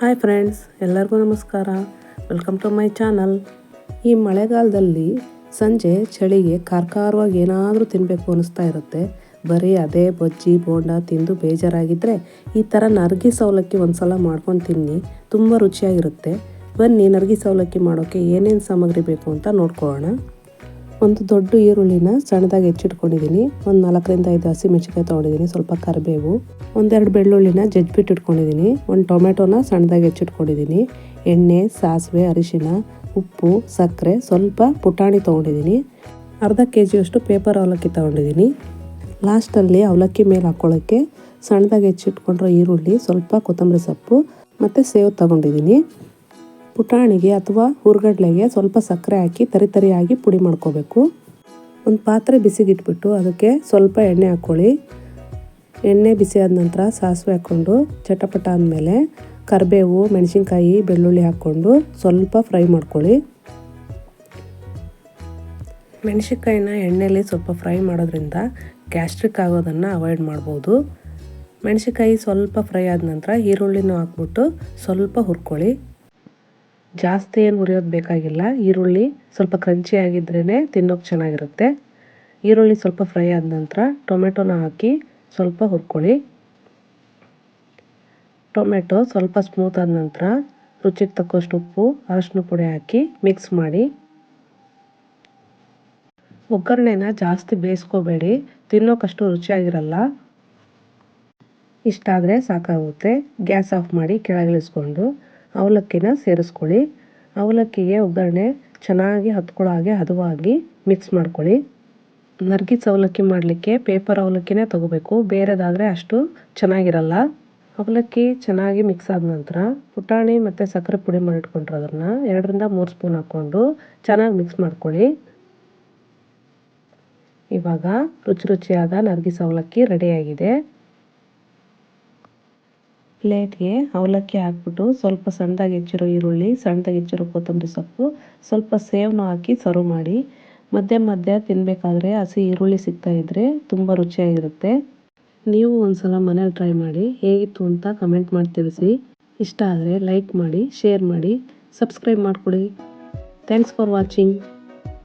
Hi friends, ಎಲ್ಲರಿಗೂ ನಮಸ್ಕಾರ. Welcome to my channel ಈ ಮಳೆಗಾಲದಲ್ಲಿ ಸಂಜೆ ಚಳಿಗೆ ಕಾರ್ಕಾರವಾಗಿ ಏನಾದರೂ ತಿನ್ನಬೇಕು ಅನ್ನಿಸ್ತಾ ಇರುತ್ತೆ. ಬರೀ ಅದೇ ಬಜ್ಜಿ, ಬೋಂಡ ತಿಂದು ಬೇಜಾರಾಗಿದ್ದರೆ ಈ ಥರ ನರ್ಗಿ ಸವಲಕ್ಕಿ ಒಂದು ಸಲ ಮಾಡ್ಕೊಂಡು ತಿನ್ನಿ, ತುಂಬ ರುಚಿಯಾಗಿರುತ್ತೆ. ಬನ್ನಿ ನರ್ಗಿ ಸವಲಕ್ಕಿ ಮಾಡೋಕ್ಕೆ ಏನೇನು ಸಾಮಗ್ರಿ ಬೇಕು ಅಂತ ನೋಡ್ಕೊಳ್ಳೋಣ. ಒಂದು ದೊಡ್ಡ ಈರುಳ್ಳಿನ ಸಣ್ಣದಾಗಿ ಹೆಚ್ಚಿಟ್ಕೊಂಡಿದ್ದೀನಿ. ಒಂದು ನಾಲ್ಕರಿಂದ ಐದು ಹಸಿಮೆಣಸಿಕಾಯಿ ತೊಗೊಂಡಿದ್ದೀನಿ, ಸ್ವಲ್ಪ ಕರಿಬೇವು. ಒಂದೆರಡು ಬೆಳ್ಳುಳ್ಳಿನ ಜಜ್ಬಿಟ್ಟು ಇಟ್ಕೊಂಡಿದ್ದೀನಿ. ಒಂದು ಟೊಮೆಟೊನ ಸಣ್ಣದಾಗಿ ಹೆಚ್ಚಿಟ್ಕೊಂಡಿದ್ದೀನಿ. ಎಣ್ಣೆ, ಸಾಸಿವೆ ಅರಿಶಿನ ಉಪ್ಪು, ಸಕ್ಕರೆ ಸ್ವಲ್ಪ ಪುಟಾಣಿ ತೊಗೊಂಡಿದ್ದೀನಿ. ಅರ್ಧ ಕೆ ಜಿಯಷ್ಟು ಪೇಪರ್ ಅವಲಕ್ಕಿ ತೊಗೊಂಡಿದ್ದೀನಿ. ಲಾಸ್ಟಲ್ಲಿ ಅವಲಕ್ಕಿ ಮೇಲೆ ಹಾಕ್ಕೊಳ್ಳೋಕ್ಕೆ ಸಣ್ಣದಾಗಿ ಹೆಚ್ಚಿಟ್ಕೊಂಡಿರೋ ಈರುಳ್ಳಿ, ಸ್ವಲ್ಪ ಕೊತ್ತಂಬರಿ ಸೊಪ್ಪು ಮತ್ತು ಸೇವು ತೊಗೊಂಡಿದ್ದೀನಿ. ಪುಟಾಣಿಗೆ ಅಥವಾ ಹುರ್ಗಡ್ಲೆಗೆ ಸ್ವಲ್ಪ ಸಕ್ಕರೆ ಹಾಕಿ ತರಿ ತರಿಯಾಗಿ ಪುಡಿ ಮಾಡ್ಕೋಬೇಕು. ಒಂದು ಪಾತ್ರೆ ಬಿಸಿಗಿಟ್ಬಿಟ್ಟು ಅದಕ್ಕೆ ಸ್ವಲ್ಪ ಎಣ್ಣೆ ಹಾಕ್ಕೊಳ್ಳಿ ಎಣ್ಣೆ ಬಿಸಿ ಆದ ನಂತರ ಸಾಸಿವೆ ಹಾಕ್ಕೊಂಡು ಚಟಪಟ ಆದಮೇಲೆ ಕರಿಬೇವು, ಮೆಣಸಿನ್ಕಾಯಿ, ಬೆಳ್ಳುಳ್ಳಿ ಹಾಕ್ಕೊಂಡು ಸ್ವಲ್ಪ ಫ್ರೈ ಮಾಡ್ಕೊಳ್ಳಿ. ಮೆಣಸಿನ್ಕಾಯಿನ ಎಣ್ಣೆಯಲ್ಲಿ ಸ್ವಲ್ಪ ಫ್ರೈ ಮಾಡೋದ್ರಿಂದ ಗ್ಯಾಸ್ಟ್ರಿಕ್ ಆಗೋದನ್ನು ಅವಾಯ್ಡ್ ಮಾಡ್ಬೋದು. ಮೆಣಸಿನ್ಕಾಯಿ ಸ್ವಲ್ಪ ಫ್ರೈ ಆದ ನಂತರ ಈರುಳ್ಳಿನೂ ಹಾಕ್ಬಿಟ್ಟು ಸ್ವಲ್ಪ ಹುರ್ಕೊಳ್ಳಿ. ಜಾಸ್ತಿ ಏನು ಹುರಿಯೋದು ಬೇಕಾಗಿಲ್ಲ. ಈರುಳ್ಳಿ ಸ್ವಲ್ಪ ಕ್ರಂಚಿ ಆಗಿದ್ರೇ ತಿನ್ನೋಕೆ ಚೆನ್ನಾಗಿರುತ್ತೆ. ಈರುಳ್ಳಿ ಸ್ವಲ್ಪ ಫ್ರೈ ಆದ ನಂತರ ಟೊಮೆಟೊನ ಹಾಕಿ ಸ್ವಲ್ಪ ಹುರ್ಕೊಳ್ಳಿ. ಟೊಮೆಟೊ ಸ್ವಲ್ಪ ಸ್ಮೂತ್ ಆದ ನಂತರ ರುಚಿಗೆ ತಕ್ಕಷ್ಟು ಉಪ್ಪು, ಅರಶಿನ ಪುಡಿ ಹಾಕಿ ಮಿಕ್ಸ್ ಮಾಡಿ. ಒಗ್ಗರಣೆನ ಜಾಸ್ತಿ ಬೇಯಿಸ್ಕೋಬೇಡಿ. ತಿನ್ನೋಕ್ಕಷ್ಟು ರುಚಿಯಾಗಿರಲ್ಲ. ಇಷ್ಟಾದರೆ ಸಾಕಾಗುತ್ತೆ. ಗ್ಯಾಸ್ ಆಫ್ ಮಾಡಿ ಕೆಳಗಿಳಿಸ್ಕೊಂಡು. ಅವಲಕ್ಕಿನ ಸೇರಿಸ್ಕೊಳ್ಳಿ. ಅವಲಕ್ಕಿಗೆ ಒಗ್ಗರಣೆ ಚೆನ್ನಾಗಿ ಹತ್ಕೊಳ್ಳೋ ಹಾಗೆ ಹದವಾಗಿ ಮಿಕ್ಸ್ ಮಾಡ್ಕೊಳ್ಳಿ. ನರ್ಗಿಸ್ ಅವಲಕ್ಕಿ ಮಾಡಲಿಕ್ಕೆ ಪೇಪರ್ ಅವಲಕ್ಕಿನೇ ತೊಗೋಬೇಕು. ಬೇರೆದಾದರೆ ಅಷ್ಟು ಚೆನ್ನಾಗಿರಲ್ಲ. ಅವಲಕ್ಕಿ ಚೆನ್ನಾಗಿ ಮಿಕ್ಸ್ ಆದ ನಂತರ ಪುಟಾಣಿ ಮತ್ತು ಸಕ್ಕರೆ ಪುಡಿ ಮಾಡಿಟ್ಕೊಂಡಿರೋದನ್ನ ಎರಡರಿಂದ ಮೂರು ಸ್ಪೂನ್ ಹಾಕ್ಕೊಂಡು ಚೆನ್ನಾಗಿ ಮಿಕ್ಸ್ ಮಾಡ್ಕೊಳ್ಳಿ. ಇವಾಗ ರುಚಿ ರುಚಿಯಾದ ನರ್ಗಿಸ್ ಅವಲಕ್ಕಿ ರೆಡಿಯಾಗಿದೆ ಪ್ಲೇಟ್ಗೆ ಅವಲಕ್ಕಿ ಹಾಕ್ಬಿಟ್ಟು ಸ್ವಲ್ಪ ಸಣ್ಣದಾಗಿ ಹೆಚ್ಚಿರೋ ಈರುಳ್ಳಿ, ಸಣ್ಣದಾಗಿ ಹೆಚ್ಚಿರೋ ಕೊತ್ತಂಬರಿ ಸೊಪ್ಪು, ಸ್ವಲ್ಪ ಸೇವನ್ನು ಹಾಕಿ ಸರ್ವ್ ಮಾಡಿ. ಮಧ್ಯೆ ಮಧ್ಯೆ ತಿನ್ನಬೇಕಾದ್ರೆ ಹಸಿ ಈರುಳ್ಳಿ ಸಿಗ್ತಾ ಇದ್ದರೆ ತುಂಬ ರುಚಿಯಾಗಿರುತ್ತೆ. ನೀವು ಒಂದ್ಸಲ ಮನೇಲಿ ಟ್ರೈ ಮಾಡಿ, ಹೇಗಿತ್ತು ಅಂತ ಕಮೆಂಟ್ ಮಾಡಿ ತಿಳಿಸಿ. ಇಷ್ಟ ಆದರೆ ಲೈಕ್ ಮಾಡಿ, ಶೇರ್ ಮಾಡಿ, ಸಬ್ಸ್ಕ್ರೈಬ್ ಮಾಡಿಕೊಡಿ. Thanks for watching.